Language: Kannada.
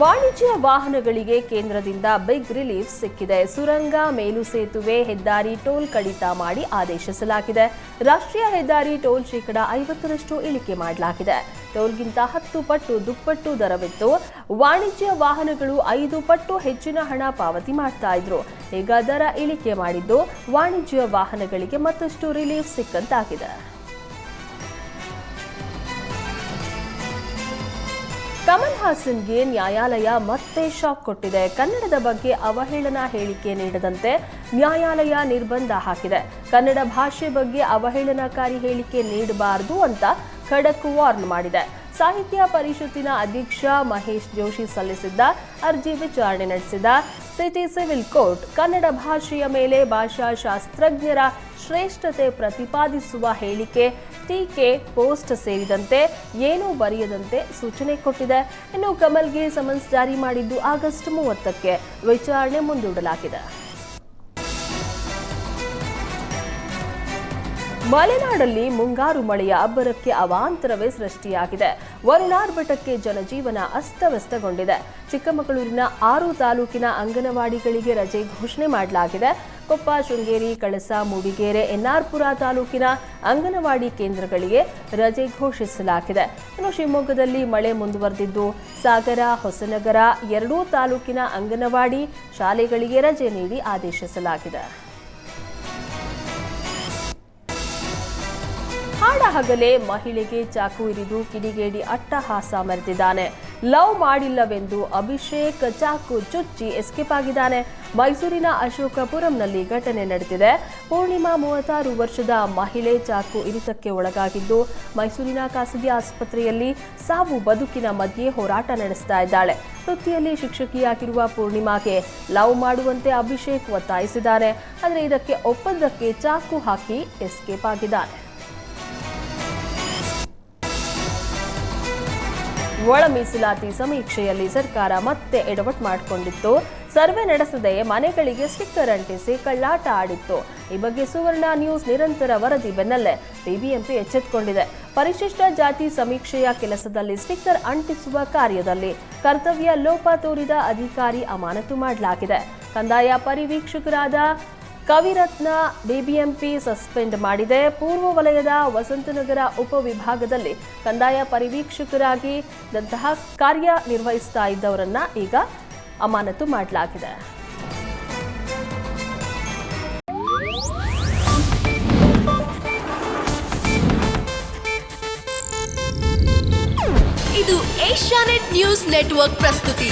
ವಾಣಿಜ್ಯ ವಾಹನಗಳಿಗೆ ಕೇಂದ್ರದಿಂದ ಬಿಗ್ ರಿಲೀಫ್ ಸಿಕ್ಕಿದೆ. ಸುರಂಗ, ಮೇಲು ಸೇತುವೆ, ಹೆದ್ದಾರಿ ಟೋಲ್ ಕಡಿತ ಮಾಡಿ ಆದೇಶಿಸಲಾಗಿದೆ. ರಾಷ್ಟ್ರೀಯ ಹೆದ್ದಾರಿ ಟೋಲ್ ಶೇಕಡ ಐವತ್ತರಷ್ಟು ಇಳಿಕೆ ಮಾಡಲಾಗಿದೆ. ಟೋಲ್ಗಿಂತ ಹತ್ತು ಪಟ್ಟು ದುಪ್ಪಟ್ಟು ದರವಿತ್ತು. ವಾಣಿಜ್ಯ ವಾಹನಗಳು ಐದು ಪಟ್ಟು ಹೆಚ್ಚಿನ ಹಣ ಪಾವತಿ ಮಾಡ್ತಾ ಇದ್ರು. ಈಗ ದರ ಇಳಿಕೆ ಮಾಡಿದ್ದು, ವಾಣಿಜ್ಯ ವಾಹನಗಳಿಗೆ ಮತ್ತಷ್ಟು ರಿಲೀಫ್ ಸಿಕ್ಕಂತಾಗಿದೆ. ಕಮಲ್ ಹಾಸನ್ಗೆ ನ್ಯಾಯಾಲಯ ಮತ್ತೆ ಶಾಕ್ ಕೊಟ್ಟಿದೆ. ಕನ್ನಡದ ಬಗ್ಗೆ ಅವಹೇಳನ ಹೇಳಿಕೆ ನೀಡದಂತೆ ನ್ಯಾಯಾಲಯ ನಿರ್ಬಂಧ ಹಾಕಿದೆ. ಕನ್ನಡ ಭಾಷೆ ಬಗ್ಗೆ ಅವಹೇಳನಕಾರಿ ಹೇಳಿಕೆ ನೀಡಬಾರದು ಅಂತ ಖಡಕ್ ವಾರ್ನ್ ಮಾಡಿದೆ. ಸಾಹಿತ್ಯ ಪರಿಷತ್ತಿನ ಅಧ್ಯಕ್ಷ ಮಹೇಶ್ ಜೋಶಿ ಸಲ್ಲಿಸಿದ್ದ ಅರ್ಜಿ ವಿಚಾರಣೆ ನಡೆಸಿದ ಸಿಟಿ ಸಿವಿಲ್ ಕೋರ್ಟ್ ಕನ್ನಡ ಭಾಷೆಯ ಮೇಲೆ ಭಾಷಾಶಾಸ್ತ್ರಜ್ಞರ ಶ್ರೇಷ್ಠತೆ ಪ್ರತಿಪಾದಿಸುವ ಹೇಳಿಕೆ ಟೀಕೆ, ಪೋಸ್ಟ್ ಸೇರಿದಂತೆ ಏನೂ ಬರೆಯದಂತೆ ಸೂಚನೆ ಕೊಟ್ಟಿದೆ. ಇನ್ನು ಕಮಲ್ಗೆ ಸಮನ್ಸ್ ಜಾರಿ ಮಾಡಿದ್ದು ಆಗಸ್ಟ್ ಮೂವತ್ತಕ್ಕೆ. ವಿಚಾರಣೆ ಮುಂದೂಡಲಾಗಿದೆ. ಮಲೆನಾಡಲ್ಲಿ ಮುಂಗಾರು ಮಳೆಯ ಅಬ್ಬರಕ್ಕೆ ಅವಾಂತರವೇ ಸೃಷ್ಟಿಯಾಗಿದೆ. ವರುಣಾರ್ಭಟಕ್ಕೆ ಜನಜೀವನ ಅಸ್ತವ್ಯಸ್ತಗೊಂಡಿದೆ. ಚಿಕ್ಕಮಗಳೂರಿನ ಆರು ತಾಲೂಕಿನ ಅಂಗನವಾಡಿಗಳಿಗೆ ರಜೆ ಘೋಷಣೆ ಮಾಡಲಾಗಿದೆ. ಕೊಪ್ಪ, ಶೃಂಗೇರಿ, ಕಳಸ, ಮೂಡಿಗೆರೆ, ಎನ್ಆರ್ಪುರ ತಾಲೂಕಿನ ಅಂಗನವಾಡಿ ಕೇಂದ್ರಗಳಿಗೆ ರಜೆ ಘೋಷಿಸಲಾಗಿದೆ. ಇನ್ನು ಶಿವಮೊಗ್ಗದಲ್ಲಿ ಮಳೆ ಮುಂದುವರೆದಿದ್ದು, ಸಾಗರ, ಹೊಸನಗರ ಎರಡೂ ತಾಲೂಕಿನ ಅಂಗನವಾಡಿ ಶಾಲೆಗಳಿಗೆ ರಜೆ ನೀಡಿ ಆದೇಶಿಸಲಾಗಿದೆ. ಹಾಡಹಗಲೇ ಮಹಿಳೆಗೆ ಚಾಕು ಇರಿದು ಕಿಡಿಗೇಡಿ ಅಟ್ಟಹಾಸ ಮರೆತಿದ್ದಾನೆ ಲವ್ ಮಾಡಿಲ್ಲವೆಂದು ಅಭಿಷೇಕ್ ಚಾಕು ಚುಚ್ಚಿ ಎಸ್ಕೇಪ್ ಆಗಿದ್ದಾನೆ. ಮೈಸೂರಿನ ಅಶೋಕಪುರಂನಲ್ಲಿ ಘಟನೆ ನಡೆದಿದೆ. ಪೂರ್ಣಿಮಾ ಮೂವತ್ತಾರು ವರ್ಷದ ಮಹಿಳೆ ಚಾಕು ಇರಿತಕ್ಕೆ ಒಳಗಾಗಿದ್ದು, ಮೈಸೂರಿನ ಖಾಸಗಿ ಆಸ್ಪತ್ರೆಯಲ್ಲಿ ಸಾವು ಬದುಕಿನ ಮಧ್ಯೆ ಹೋರಾಟ ನಡೆಸ್ತಾ ಇದ್ದಾಳೆ. ವೃತ್ತಿಯಲ್ಲಿ ಶಿಕ್ಷಕಿಯಾಗಿರುವ ಪೂರ್ಣಿಮಾಗೆ ಲವ್ ಮಾಡುವಂತೆ ಅಭಿಷೇಕ್ ಒತ್ತಾಯಿಸಿದ್ದಾರೆ ಆದರೆ ಇದಕ್ಕೆ ಒಪ್ಪಂದಕ್ಕೆ ಚಾಕು ಹಾಕಿ ಎಸ್ಕೇಪ್ ಆಗಿದ್ದಾನೆ. ಒಳ ಮೀಸಲಾತಿ ಸಮೀಕ್ಷೆಯಲ್ಲಿ ಸರ್ಕಾರ ಮತ್ತೆ ಎಡವಟ್ ಮಾಡಿಕೊಂಡಿತ್ತು. ಸರ್ವೆ ನಡೆಸದೆ ಮನೆಗಳಿಗೆ ಸ್ಟಿಕ್ಕರ್ ಅಂಟಿಸಿ ಕಳ್ಳಾಟ ಆಡಿತ್ತು. ಈ ಬಗ್ಗೆ ಸುವರ್ಣ ನ್ಯೂಸ್ ನಿರಂತರ ವರದಿ ಬೆನ್ನಲ್ಲೇ ಬಿಬಿಎಂಪಿ ಎಚ್ಚೆತ್ತುಕೊಂಡಿದೆ ಪರಿಶಿಷ್ಟ ಜಾತಿ ಸಮೀಕ್ಷೆಯ ಕೆಲಸದಲ್ಲಿ ಸ್ಟಿಕ್ಕರ್ ಅಂಟಿಸುವ ಕಾರ್ಯದಲ್ಲಿ ಕರ್ತವ್ಯ ಲೋಪ ತೋರಿದ ಅಧಿಕಾರಿ ಅಮಾನತು ಮಾಡಲಾಗಿದೆ. ಕಂದಾಯ ಪರಿವೀಕ್ಷಕರಾದ ಕವಿರತ್ನ ಬಿಬಿಎಂಪಿ ಸಸ್ಪೆಂಡ್ ಮಾಡಿದೆ. ಪೂರ್ವ ವಲಯದ ವಸಂತನಗರ ಉಪವಿಭಾಗದಲ್ಲಿ ಕಂದಾಯ ಪರಿವೀಕ್ಷಕರಾಗಿ ದಂತಹ ಕಾರ್ಯ ನಿರ್ವಹಿಸ್ತಾ ಇದ್ದವರನ್ನ ಈಗ ಅಮಾನತು ಮಾಡಲಾಗಿದೆ. ಇದು ಏಷ್ಯಾನೆಟ್ ನ್ಯೂಸ್ ನೆಟ್ವರ್ಕ್ ಪ್ರಸ್ತುತಿ.